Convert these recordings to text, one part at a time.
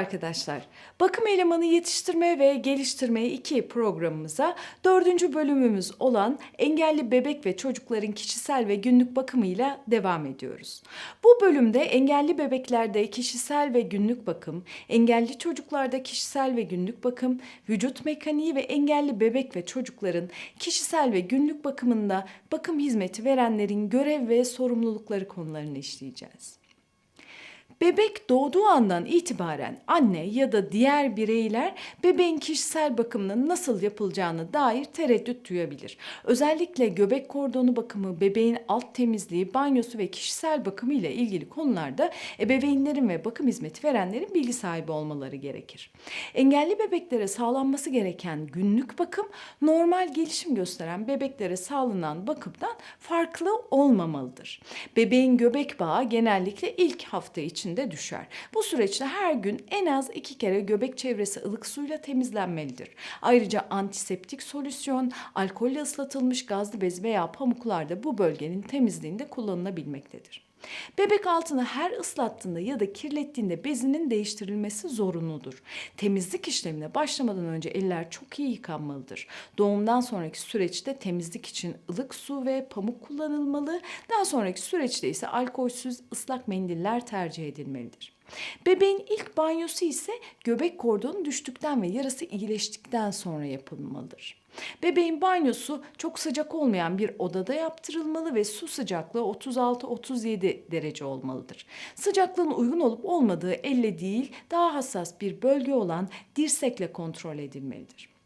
arkadaşlar. Bakım elemanı yetiştirme ve geliştirme 2 programımıza dördüncü bölümümüz olan engelli bebek ve çocukların kişisel ve günlük bakımıyla devam ediyoruz. Bu bölümde engelli bebeklerde kişisel ve günlük bakım, engelli çocuklarda kişisel ve günlük bakım, vücut mekaniği ve engelli bebek ve çocukların kişisel ve günlük bakımında bakım hizmeti verenlerin görev ve sorumlulukları konularını işleyeceğiz. Bebek doğduğu andan itibaren anne ya da diğer bireyler bebeğin kişisel bakımının nasıl yapılacağına dair tereddüt duyabilir. Özellikle göbek kordonu bakımı, bebeğin alt temizliği, banyosu ve kişisel bakımı ile ilgili konularda ebeveynlerin ve bakım hizmeti verenlerin bilgi sahibi olmaları gerekir. Engelli bebeklere sağlanması gereken günlük bakım normal gelişim gösteren bebeklere sağlanan bakımdan farklı olmamalıdır. Bebeğin göbek bağı genellikle ilk hafta içinde düşer. Bu süreçte her gün en az iki kere göbek çevresi ılık suyla temizlenmelidir. Ayrıca antiseptik solüsyon, alkolle ıslatılmış gazlı bez veya pamuklar da bu bölgenin temizliğinde kullanılabilmektedir. Bebek altını her ıslattığında ya da kirlettiğinde bezinin değiştirilmesi zorunludur. Temizlik işlemine başlamadan önce eller çok iyi yıkanmalıdır. Doğumdan sonraki süreçte temizlik için ılık su ve pamuk kullanılmalı. Daha sonraki süreçte ise alkolsüz ıslak mendiller tercih edilmelidir. Bebeğin ilk banyosu ise göbek kordonu düştükten ve yarası iyileştikten sonra yapılmalıdır. Bebeğin banyosu çok sıcak olmayan bir odada yaptırılmalı ve su sıcaklığı 36-37 derece olmalıdır. Sıcaklığın uygun olup olmadığı elle değil, daha hassas bir bölge olan dirsekle kontrol edilmelidir.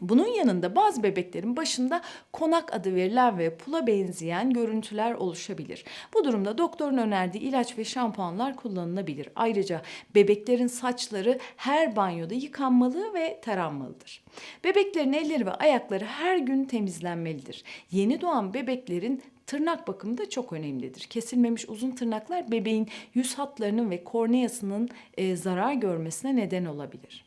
Bunun yanında bazı bebeklerin başında konak adı verilen ve pula benzeyen görüntüler oluşabilir. Bu durumda doktorun önerdiği ilaç ve şampuanlar kullanılabilir. Ayrıca bebeklerin saçları her banyoda yıkanmalı ve taranmalıdır. Bebeklerin elleri ve ayakları her gün temizlenmelidir. Yeni doğan bebeklerin Tırnak bakımı da çok önemlidir. Kesilmemiş uzun tırnaklar bebeğin yüz hatlarının ve korneasının e, zarar görmesine neden olabilir.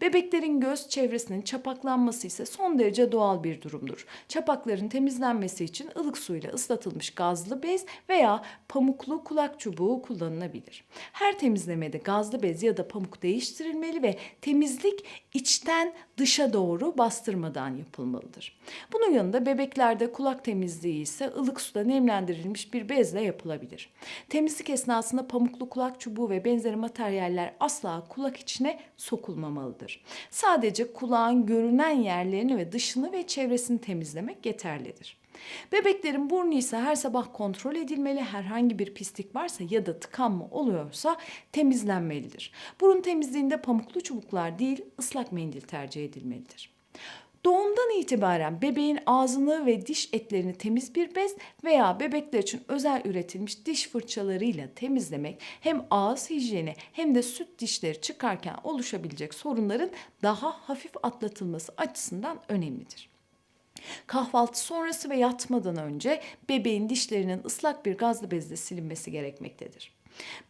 Bebeklerin göz çevresinin çapaklanması ise son derece doğal bir durumdur. Çapakların temizlenmesi için ılık suyla ıslatılmış gazlı bez veya pamuklu kulak çubuğu kullanılabilir. Her temizlemede gazlı bez ya da pamuk değiştirilmeli ve temizlik içten dışa doğru bastırmadan yapılmalıdır. Bunun yanında bebeklerde kulak temizliği ise ılık suda nemlendirilmiş bir bezle yapılabilir. Temizlik esnasında pamuklu kulak çubuğu ve benzeri materyaller asla kulak içine sokulmamalıdır. Sadece kulağın görünen yerlerini ve dışını ve çevresini temizlemek yeterlidir. Bebeklerin burnu ise her sabah kontrol edilmeli. Herhangi bir pislik varsa ya da tıkanma oluyorsa temizlenmelidir. Burun temizliğinde pamuklu çubuklar değil ıslak mendil tercih edilmelidir. Doğumdan itibaren bebeğin ağzını ve diş etlerini temiz bir bez veya bebekler için özel üretilmiş diş fırçalarıyla temizlemek hem ağız hijyeni hem de süt dişleri çıkarken oluşabilecek sorunların daha hafif atlatılması açısından önemlidir. Kahvaltı sonrası ve yatmadan önce bebeğin dişlerinin ıslak bir gazlı bezle silinmesi gerekmektedir.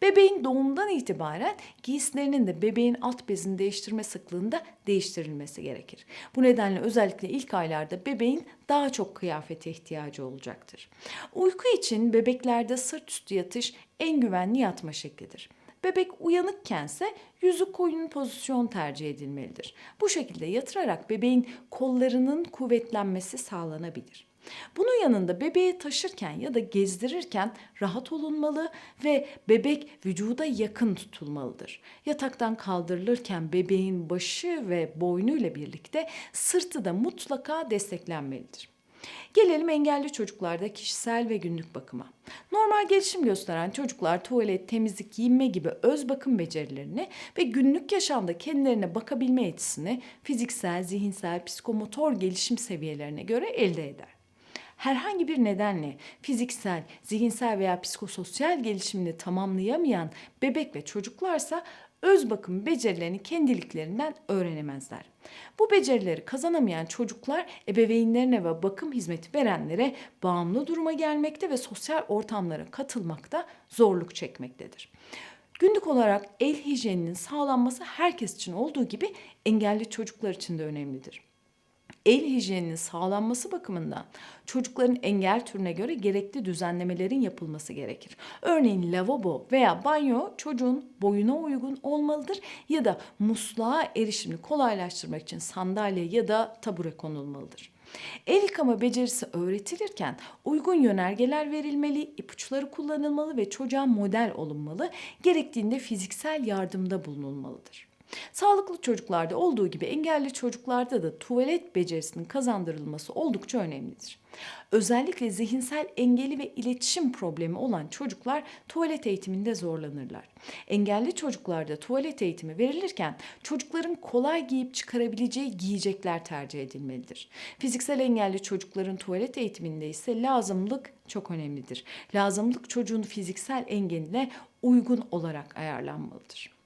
Bebeğin doğumdan itibaren giysilerinin de bebeğin alt bezini değiştirme sıklığında değiştirilmesi gerekir. Bu nedenle özellikle ilk aylarda bebeğin daha çok kıyafete ihtiyacı olacaktır. Uyku için bebeklerde sırt üstü yatış en güvenli yatma şeklidir. Bebek uyanıkkense yüzü koyun pozisyon tercih edilmelidir. Bu şekilde yatırarak bebeğin kollarının kuvvetlenmesi sağlanabilir. Bunun yanında bebeği taşırken ya da gezdirirken rahat olunmalı ve bebek vücuda yakın tutulmalıdır. Yataktan kaldırılırken bebeğin başı ve boynuyla birlikte sırtı da mutlaka desteklenmelidir. Gelelim engelli çocuklarda kişisel ve günlük bakıma. Normal gelişim gösteren çocuklar tuvalet, temizlik, giyinme gibi öz bakım becerilerini ve günlük yaşamda kendilerine bakabilme yetisini fiziksel, zihinsel, psikomotor gelişim seviyelerine göre elde eder herhangi bir nedenle fiziksel, zihinsel veya psikososyal gelişimini tamamlayamayan bebek ve çocuklarsa öz bakım becerilerini kendiliklerinden öğrenemezler. Bu becerileri kazanamayan çocuklar ebeveynlerine ve bakım hizmeti verenlere bağımlı duruma gelmekte ve sosyal ortamlara katılmakta zorluk çekmektedir. Günlük olarak el hijyeninin sağlanması herkes için olduğu gibi engelli çocuklar için de önemlidir. El hijyeninin sağlanması bakımından çocukların engel türüne göre gerekli düzenlemelerin yapılması gerekir. Örneğin lavabo veya banyo çocuğun boyuna uygun olmalıdır ya da musluğa erişimini kolaylaştırmak için sandalye ya da tabure konulmalıdır. El yıkama becerisi öğretilirken uygun yönergeler verilmeli, ipuçları kullanılmalı ve çocuğa model olunmalı, gerektiğinde fiziksel yardımda bulunulmalıdır. Sağlıklı çocuklarda olduğu gibi engelli çocuklarda da tuvalet becerisinin kazandırılması oldukça önemlidir. Özellikle zihinsel engeli ve iletişim problemi olan çocuklar tuvalet eğitiminde zorlanırlar. Engelli çocuklarda tuvalet eğitimi verilirken çocukların kolay giyip çıkarabileceği giyecekler tercih edilmelidir. Fiziksel engelli çocukların tuvalet eğitiminde ise lazımlık çok önemlidir. Lazımlık çocuğun fiziksel engeline uygun olarak ayarlanmalıdır.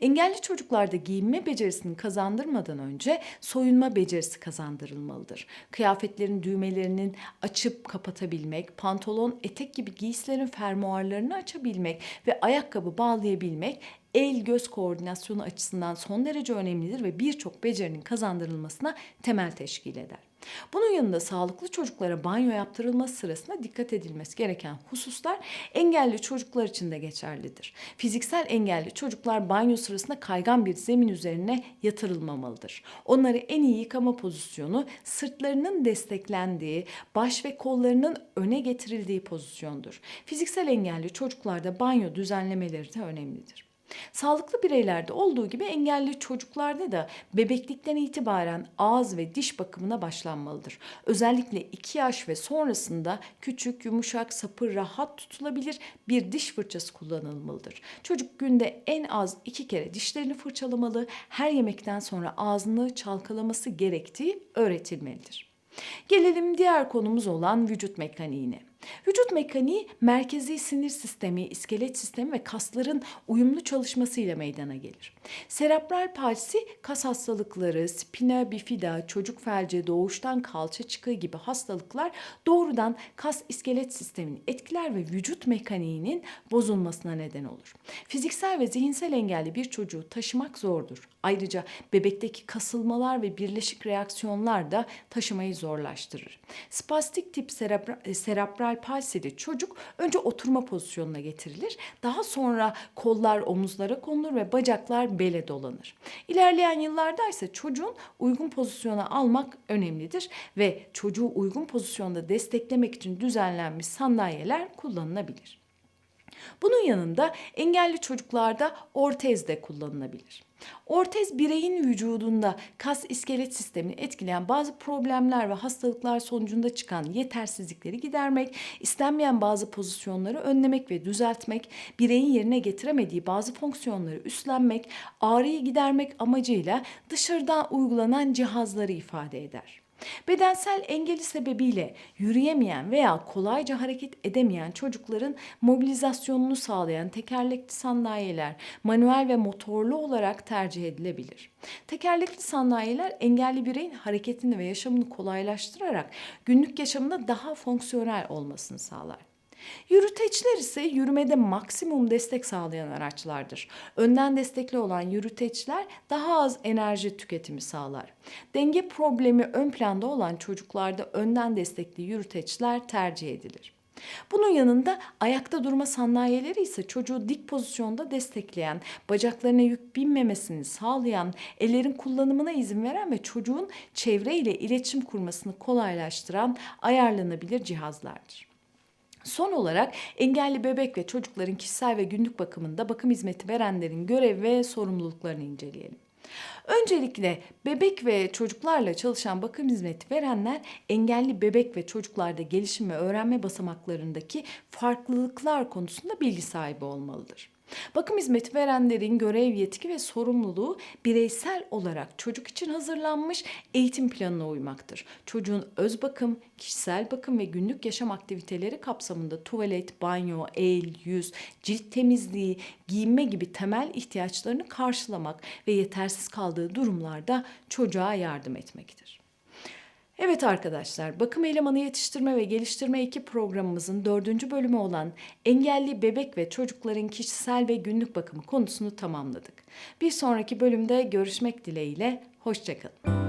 Engelli çocuklarda giyinme becerisini kazandırmadan önce soyunma becerisi kazandırılmalıdır. Kıyafetlerin düğmelerinin açıp kapatabilmek, pantolon, etek gibi giysilerin fermuarlarını açabilmek ve ayakkabı bağlayabilmek el göz koordinasyonu açısından son derece önemlidir ve birçok becerinin kazandırılmasına temel teşkil eder. Bunun yanında sağlıklı çocuklara banyo yaptırılması sırasında dikkat edilmesi gereken hususlar engelli çocuklar için de geçerlidir. Fiziksel engelli çocuklar banyo sırasında kaygan bir zemin üzerine yatırılmamalıdır. Onları en iyi yıkama pozisyonu sırtlarının desteklendiği, baş ve kollarının öne getirildiği pozisyondur. Fiziksel engelli çocuklarda banyo düzenlemeleri de önemlidir. Sağlıklı bireylerde olduğu gibi engelli çocuklarda da bebeklikten itibaren ağız ve diş bakımına başlanmalıdır. Özellikle 2 yaş ve sonrasında küçük, yumuşak, sapı rahat tutulabilir bir diş fırçası kullanılmalıdır. Çocuk günde en az 2 kere dişlerini fırçalamalı, her yemekten sonra ağzını çalkalaması gerektiği öğretilmelidir. Gelelim diğer konumuz olan vücut mekaniğine. Vücut mekaniği merkezi sinir sistemi, iskelet sistemi ve kasların uyumlu çalışmasıyla meydana gelir. Serebral palsi kas hastalıkları, spina bifida, çocuk felci, doğuştan kalça çıkığı gibi hastalıklar doğrudan kas iskelet sistemini etkiler ve vücut mekaniğinin bozulmasına neden olur. Fiziksel ve zihinsel engelli bir çocuğu taşımak zordur. Ayrıca bebekteki kasılmalar ve birleşik reaksiyonlar da taşımayı zorlaştırır. Spastik tip serebra, serebral palsili çocuk önce oturma pozisyonuna getirilir. Daha sonra kollar omuzlara konulur ve bacaklar bele dolanır. İlerleyen yıllarda ise çocuğun uygun pozisyona almak önemlidir ve çocuğu uygun pozisyonda desteklemek için düzenlenmiş sandalyeler kullanılabilir. Bunun yanında engelli çocuklarda ortez de kullanılabilir. Ortez bireyin vücudunda kas iskelet sistemini etkileyen bazı problemler ve hastalıklar sonucunda çıkan yetersizlikleri gidermek, istenmeyen bazı pozisyonları önlemek ve düzeltmek, bireyin yerine getiremediği bazı fonksiyonları üstlenmek, ağrıyı gidermek amacıyla dışarıdan uygulanan cihazları ifade eder. Bedensel engeli sebebiyle yürüyemeyen veya kolayca hareket edemeyen çocukların mobilizasyonunu sağlayan tekerlekli sandalyeler manuel ve motorlu olarak tercih edilebilir. Tekerlekli sandalyeler engelli bireyin hareketini ve yaşamını kolaylaştırarak günlük yaşamında daha fonksiyonel olmasını sağlar. Yürüteçler ise yürümede maksimum destek sağlayan araçlardır. Önden destekli olan yürüteçler daha az enerji tüketimi sağlar. Denge problemi ön planda olan çocuklarda önden destekli yürüteçler tercih edilir. Bunun yanında ayakta durma sandalyeleri ise çocuğu dik pozisyonda destekleyen, bacaklarına yük binmemesini sağlayan, ellerin kullanımına izin veren ve çocuğun çevreyle iletişim kurmasını kolaylaştıran ayarlanabilir cihazlardır. Son olarak engelli bebek ve çocukların kişisel ve günlük bakımında bakım hizmeti verenlerin görev ve sorumluluklarını inceleyelim. Öncelikle bebek ve çocuklarla çalışan bakım hizmeti verenler engelli bebek ve çocuklarda gelişim ve öğrenme basamaklarındaki farklılıklar konusunda bilgi sahibi olmalıdır. Bakım hizmeti verenlerin görev, yetki ve sorumluluğu bireysel olarak çocuk için hazırlanmış eğitim planına uymaktır. Çocuğun öz bakım, kişisel bakım ve günlük yaşam aktiviteleri kapsamında tuvalet, banyo, el, yüz, cilt temizliği, giyinme gibi temel ihtiyaçlarını karşılamak ve yetersiz kaldığı durumlarda çocuğa yardım etmektir. Evet arkadaşlar, bakım elemanı yetiştirme ve geliştirme iki programımızın dördüncü bölümü olan engelli bebek ve çocukların kişisel ve günlük bakımı konusunu tamamladık. Bir sonraki bölümde görüşmek dileğiyle, hoşçakalın.